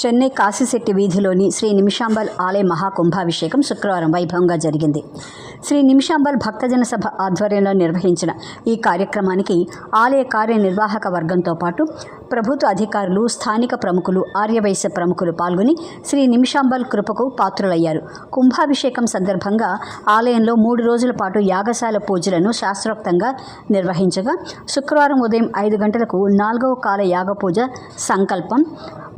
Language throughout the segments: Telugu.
చెన్నై కాశీశెట్టి వీధిలోని శ్రీ నిమిషాంబల్ ఆలయ మహాకుంభాభిషేకం శుక్రవారం వైభవంగా జరిగింది. శ్రీ నిమిషాంబల్ భక్తజన సభ ఆధ్వర్యంలో నిర్వహించిన ఈ కార్యక్రమానికి ఆలయ కార్యనిర్వాహక వర్గంతో పాటు ప్రభుత్వ అధికారులు స్థానిక ప్రముఖులు ఆర్యవైశ్య ప్రముఖులు పాల్గొని శ్రీ నిమిషాంబల్ కృపకు పాత్రులయ్యారు. కుంభాభిషేకం సందర్భంగా ఆలయంలో మూడు రోజుల పాటు యాగశాల పూజలను శాస్త్రోక్తంగా నిర్వహించగా శుక్రవారం ఉదయం ఐదు గంటలకు నాలుగవ కాల యాగపూజ సంకల్పం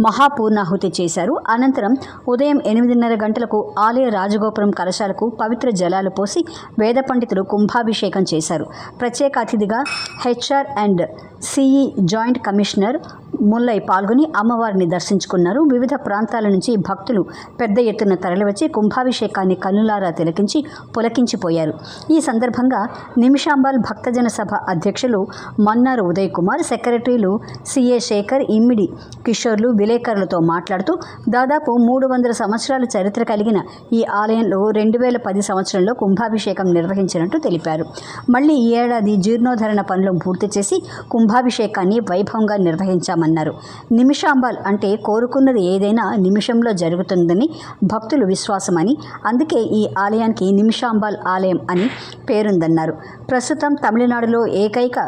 మహాపూర్ణాహుతి చేశారు. అనంతరం ఉదయం ఎనిమిదిన్నర గంటలకు ఆలయ రాజగోపురం కలశాలకు పవిత్ర జలాలు పోసి వేద పండితులు కుంభాభిషేకం చేశారు. ప్రత్యేక అతిథిగా HR and CE joint commissioner Mullai పాల్గొని అమ్మవారిని దర్శించుకున్నారు. వివిధ ప్రాంతాల నుంచి భక్తులు పెద్ద ఎత్తున తరలివచ్చి కుంభాభిషేకాన్ని కన్నులారా తిలకించి పులకించిపోయారు. ఈ సందర్భంగా నిమిషాంబాల్ భక్తజన సభ అధ్యక్షులు మన్నారు ఉదయ్ కుమార్ సెక్రటరీలు సిఏ శేఖర్ ఇమ్మిడి కిషోర్లు విలేకరులతో మాట్లాడుతూ దాదాపు మూడు వందల సంవత్సరాల చరిత్ర కలిగిన ఈ ఆలయంలో రెండు వేల పది సంవత్సరంలో కుంభాభిషేకం నిర్వహించినట్టు తెలిపారు. మళ్ళీ ఈ ఏడాది జీర్ణోద్ధరణ పనులు పూర్తి చేసి కుంభాభిషేకాన్ని వైభవంగా నిర్వహించామన్నారు. నిమిషాంబాల్ అంటే కోరుకున్నది ఏదైనా నిమిషంలో జరుగుతుందని భక్తులు విశ్వాసమని అందుకే ఈ ఆలయానికి నిమిషాంబాల్ ఆలయం అని పేరుందన్నారు. ప్రస్తుతం తమిళనాడులో ఏకైక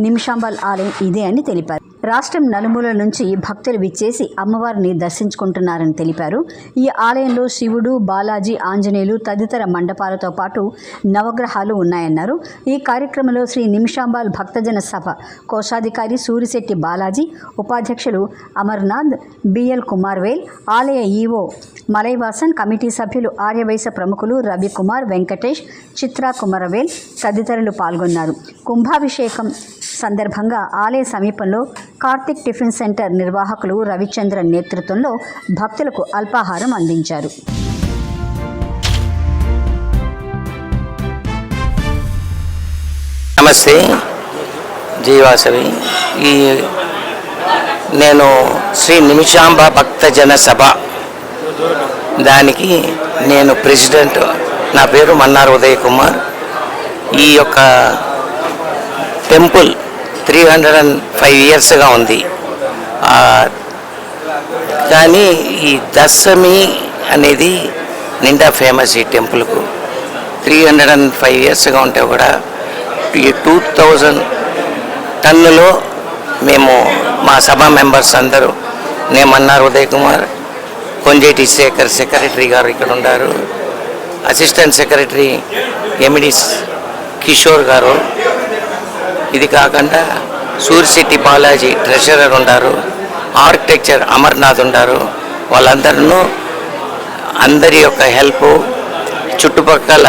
నిమిషాంబాల్ ఆలయం ఇదే అని తెలిపారు. రాష్ట్రం నలుమూలల నుంచి భక్తులు విచ్చేసి అమ్మవారిని దర్శించుకుంటున్నారని తెలిపారు. ఈ ఆలయంలో శివుడు బాలాజీ ఆంజనేయులు తదితర మండపాలతో పాటు నవగ్రహాలు ఉన్నాయన్నారు. ఈ కార్యక్రమంలో శ్రీ నిమిషాంబాల్ భక్తజన సభ కోశాధికారి సూరిశెట్టి బాలాజీ ఉపాధ్యక్షులు అమర్నాథ్ బిఎల్ కుమార్వేల్ ఆలయ ఈవో మలైవాసన్ కమిటీ సభ్యులు ఆర్యవైశ ప్రముఖులు రవికుమార్ వెంకటేష్ చిత్రా కుమారవేల్ తదితరులు పాల్గొన్నారు. కుంభాభిషేకం సందర్భంగా ఆలయ సమీపంలో కార్తిక్ టిఫిన్ సెంటర్ నిర్వాహకులు రవిచంద్రన్ నేతృత్వంలో భక్తులకు అల్పాహారం అందించారు. నమస్తే. జీవాసవి ఈ నేను శ్రీ నిమిషాంబ భక్తజన సభ. దానికి నేను ప్రెసిడెంట్. నా పేరు మన్నార్ ఉదయ్ కుమార్. ఈ యొక్క temple three hundred and five ఇయర్స్గా ఉంది. కానీ ఈ దశమి అనేది నిండా ఫేమస్ ఈ టెంపుల్కు. త్రీ హండ్రెడ్ అండ్ ఫైవ్ ఇయర్స్గా ఉంటే కూడా ఈ టూ థౌజండ్ టన్నులో మేము మా సభా మెంబర్స్ అందరూ నేమన్నారు ఉదయ్ కుమార్ కొంజేటి శేఖర్ సెక్రటరీ గారు ఇక్కడ ఉన్నారు అసిస్టెంట్ సెక్రటరీ ఎమిడిస్ కిషోర్ గారు ఇది కాకుండా సూర్యశెట్టి బాలాజీ ట్రెషరర్ ఉన్నారు ఆర్కిటెక్చర్ అమర్నాథ్ ఉన్నారు వాళ్ళందరూ అందరి యొక్క హెల్ప్ చుట్టుపక్కల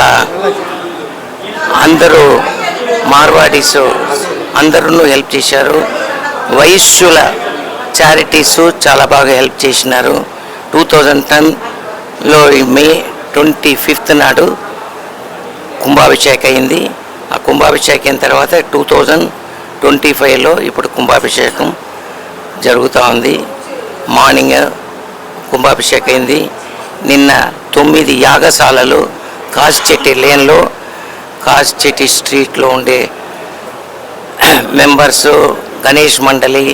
అందరూ మార్వాడీస్ అందరూ హెల్ప్ చేశారు. వయస్సుల చారిటీస్ చాలా బాగా హెల్ప్ చేసినారు. టూ థౌజండ్ టెన్లో మే ట్వంటీ ఫిఫ్త్ నాడు కుంభాభిషేక్ అయింది కుంభాభిషేకం తర్వాత టూ థౌజండ్ ట్వంటీ ఫైవ్లో ఇప్పుడు కుంభాభిషేకం జరుగుతూ ఉంది. మార్నింగ్ కుంభాభిషేకం అయింది. నిన్న తొమ్మిది యాగశాలలు కాసిచెట్టి లేన్లో కాసిచెట్టి స్ట్రీట్లో ఉండే మెంబర్స్ గణేష్ మండలి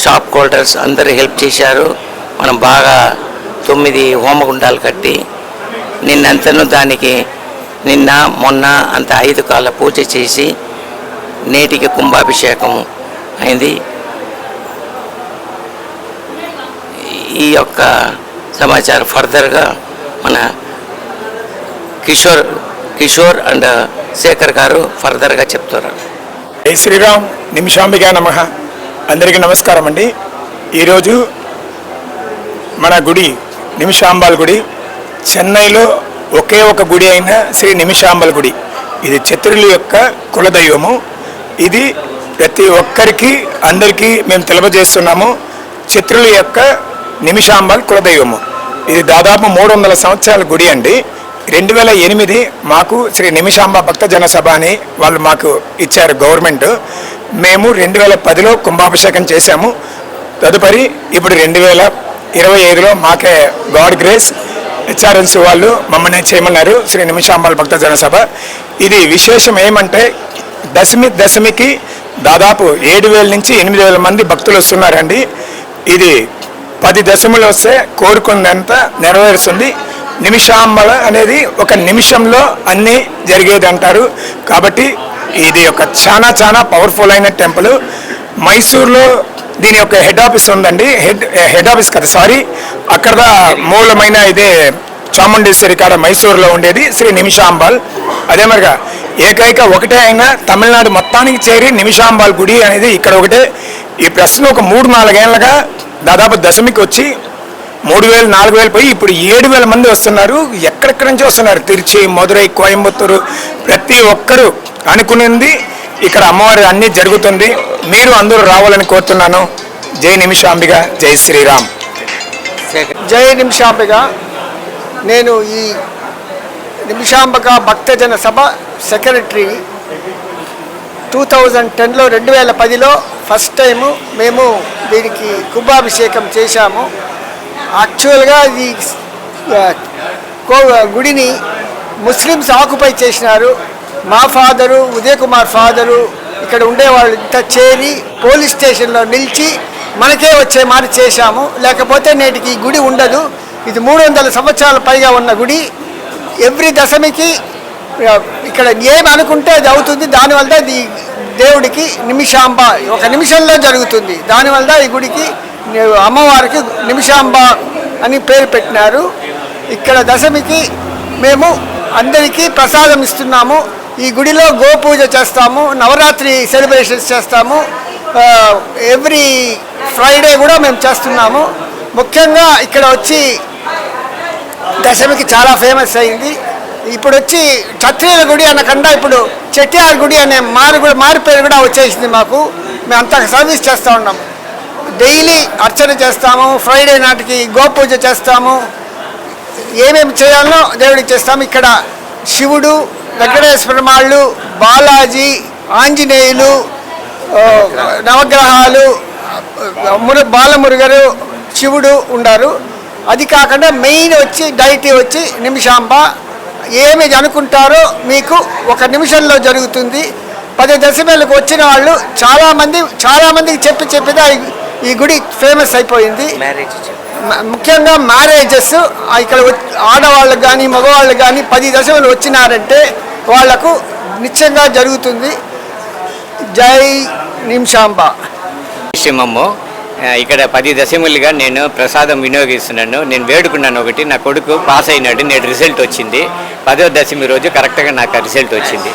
షాప్ హోల్డర్స్ అందరూ హెల్ప్ చేశారు. మనం బాగా తొమ్మిది హోమగుండాలు కట్టి నిన్నంతను దానికి నిన్న మొన్న అంత ఐదు కాళ్ళ పూజ చేసి నేటికి కుంభాభిషేకం అయింది. ఈ యొక్క సమాచారం ఫర్దర్గా మన కిషోర్ కిషోర్ అండ్ శేఖర్ గారు ఫర్దర్గా చెప్తారు జై శ్రీరామ్ నిమిషాంబిగా నమ. అందరికీ నమస్కారం అండి. ఈరోజు మన గుడి నిమిషాంబాల్ గుడి చెన్నైలో ఒకే ఒక గుడి అయిన శ్రీ నిమిషాంబల గుడి. ఇది చతురుల యొక్క కులదైవము. ఇది ప్రతి ఒక్కరికి అందరికీ మేము తెలియజేస్తున్నాము. చతురుల యొక్క నిమిషాంబల్ కులదైవము. ఇది దాదాపు మూడు వందల సంవత్సరాల గుడి అండి. రెండు వేల ఎనిమిది మాకు శ్రీ నిమిషాంబ భక్త జనసభ అని వాళ్ళు మాకు ఇచ్చారు గవర్నమెంట్. మేము రెండు వేల పదిలో కుంభాభిషేకం చేశాము. తదుపరి ఇప్పుడు రెండు వేల ఇరవై ఐదులో మాకే గాడ్ గ్రేస్. హెచ్ఆర్ఎన్స్ వాళ్ళు మమ్మల్ని చేయమన్నారు. శ్రీ నిమిషాంబాల భక్త జనసభ. ఇది విశేషం ఏమంటే దశమి దశమికి దాదాపు ఏడు వేల నుంచి ఎనిమిది వేల మంది భక్తులు వస్తున్నారండి. ఇది పది దశములు వస్తే కోరుకున్నంత నెరవేరుస్తుంది. నిమిషాంబల అనేది ఒక నిమిషంలో అన్నీ జరిగేది అంటారు. కాబట్టి ఇది ఒక చాలా చాలా పవర్ఫుల్ అయిన టెంపుల్ మైసూర్లో దీని యొక్క హెడ్ ఆఫీస్ ఉందండి. హెడ్ హెడ్ ఆఫీస్ కదా సారీ అక్కడ మూలమైన ఇదే చాముండేశ్వరి కాడ మైసూరులో ఉండేది శ్రీ నిమిషాంబాల్. అదే మరిగా ఏకైక ఒకటే అయినా తమిళనాడు మొత్తానికి చేరి నిమిషాంబాల్ గుడి అనేది ఇక్కడ ఒకటే. ఈ ప్రశ్న ఒక మూడు నాలుగేళ్ళగా దాదాపు దశమికి వచ్చి మూడు వేలు నాలుగు వేలు పోయి ఇప్పుడు ఏడు వేల మంది వస్తున్నారు. ఎక్కడెక్కడి నుంచి వస్తున్నారు? తిరుచి మధురై కోయంబత్తూరు ప్రతి ఒక్కరూ అనుకునింది. ఇక్కడ అమ్మవారి అన్నీ జరుగుతుంది. మీరు అందరూ రావాలని కోరుతున్నాను. జై నిమిషాంబిక జై శ్రీరామ్. జై నిమిషాంబిక. నేను ఈ నిమిషాంబక భక్తజన సభ సెక్రటరీ టూ థౌజండ్ టెన్లో రెండు వేల పదిలో ఫస్ట్ టైము మేము దీనికి కుంభాభిషేకం చేశాము. యాక్చువల్గా ఇది కో గుడిని ముస్లిమ్స్ ఆకుపై చేసినారు. మా ఫాదరు ఉదయ్ కుమార్ ఫాదరు ఇక్కడ ఉండేవాళ్ళు ఇంత చేరి పోలీస్ స్టేషన్లో నిలిచి మనకే వచ్చే మాట చేశాము. లేకపోతే నేటికి ఈ గుడి ఉండదు. ఇది మూడు వందల సంవత్సరాల పైగా ఉన్న గుడి. ఎవ్రీ దశమికి ఇక్కడ ఏమి అనుకుంటే అది అవుతుంది. దానివల్ల ఇది దేవుడికి నిమిషాంబ ఒక నిమిషంలో జరుగుతుంది. దానివల్ల ఈ గుడికి అమ్మవారికి నిమిషాంబ అని పేరు పెట్టినారు. ఇక్కడ దశమికి మేము అందరికీ ప్రసాదం ఇస్తున్నాము. ఈ గుడిలో గోపూజ చేస్తాము నవరాత్రి సెలబ్రేషన్స్ చేస్తాము. ఎవ్రీ ఫ్రైడే కూడా మేము చేస్తున్నాము. ముఖ్యంగా ఇక్కడ వచ్చి దశమికి చాలా ఫేమస్ అయింది. ఇప్పుడు వచ్చి క్షత్రియుల గుడి అనకుండా ఇప్పుడు చెట్టియార్ గుడి అనే మారు కూడా మారు పేరు కూడా వచ్చేసింది మాకు. మేము అంత సర్వీస్ చేస్తూ ఉన్నాం. డైలీ అర్చన చేస్తాము ఫ్రైడే నాటికి గోపూజ చేస్తాము. ఏమేమి చేయాలో దేవుడికి చేస్తాము. ఇక్కడ శివుడు వెంకటేశ్వరమాళ్ళు బాలాజీ ఆంజనేయులు నవగ్రహాలు మురు బాలమురుగరు శివుడు ఉండారు. అది కాకుండా మెయిన్ వచ్చి డైటీ వచ్చి నిమిషాంబ. ఏమి అనుకుంటారో మీకు ఒక నిమిషంలో జరుగుతుంది. పది దశమేలకు వచ్చిన వాళ్ళు చాలామంది చాలామందికి చెప్పి చెప్పితే ఈ- గుడి ఫేమస్ అయిపోయింది. మ్యారేజ్ ముఖ్యంగా మ్యారేజెస్ ఇక్కడ వచ్- ఆడవాళ్ళకి కానీ మగవాళ్ళకి కానీ పది దశలు వచ్చినారంటే వాళ్ళకు నిత్యంగా జరుగుతుంది. జై నిమిషాంబ విషయమమ్ము ఇక్కడ పది దశములుగా నేను ప్రసాదం వినియోగిస్తున్నాను. నేను వేడుకున్నాను ఒకటి నా కొడుకు పాస్ అయినాడు నేడు రిజల్ట్ వచ్చింది. పదో దశమి రోజు కరెక్ట్గా నాకు రిజల్ట్ వచ్చింది.